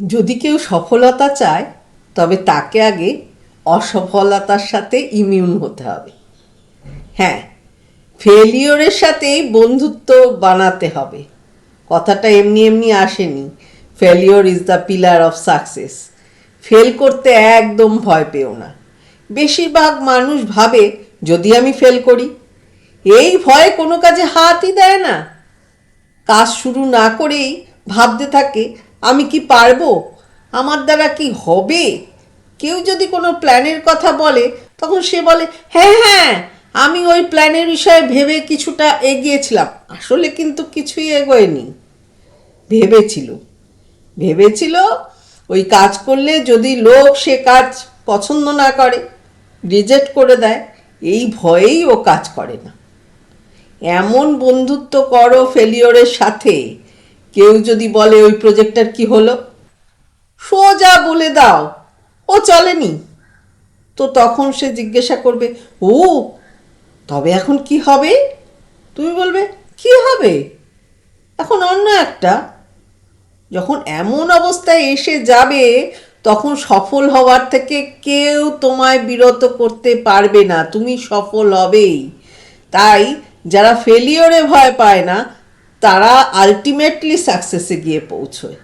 যদি কেউ সফলতা চায়, তবে তাকে আগে অসফলতার সাথে ইমিউন হতে হবে। হ্যাঁ ফেলিওরের সাথেই বন্ধুত্ব বানাতে হবে। কথাটা এমনি এমনি আসেনি। Failure is the pillar of success fail করতে একদম ভয় পেও না। বেশিরভাগ মানুষ ভাবে, যদি আমি ফেল করি? এই ভয়ে কোনো কাজে হাতই দেয় না। কাজ শুরু না করেই ভাবতে থাকে আমি কি পারব? আমার দ্বারা কি হবে? কেউ যদি কোনো প্ল্যানের কথা বলে, তখন সে বলে হ্যাঁ হ্যাঁ আমি ওই প্ল্যানের বিষয়ে ভেবে কিছুটা এগিয়েছিলাম। আসলে কিন্তু কিছুই এগোয়নি। ভেবেছিল। ভেবেছিল ওই কাজ করলে যদি লোক সে কাজ পছন্দ না করে রিজেক্ট করে দেয়, এই ভয়েই ও কাজ করে না। এমন বন্ধুত্ব করো ফেলিওরের সাথে কেউ যদি বলে ওই প্রজেক্টটার কি হলো? সোজা বলে দাও, ও চলেনি। তো তখন সে জিজ্ঞাসা করবে, ও, তবে এখন কি হবে? তুমি বলবে, কি হবে? এখন অন্য একটা। যখন এমন অবস্থায় এসে যাবে, তখন সফল হওয়ার থেকে কেউ তোমায় বিরত করতে পারবে না। তুমি সফল হবেই। তাই যারা ফেলিওরে ভয় পায় না তারা আলটিমেটলি সাকসেসে গিয়ে পৌঁছয়।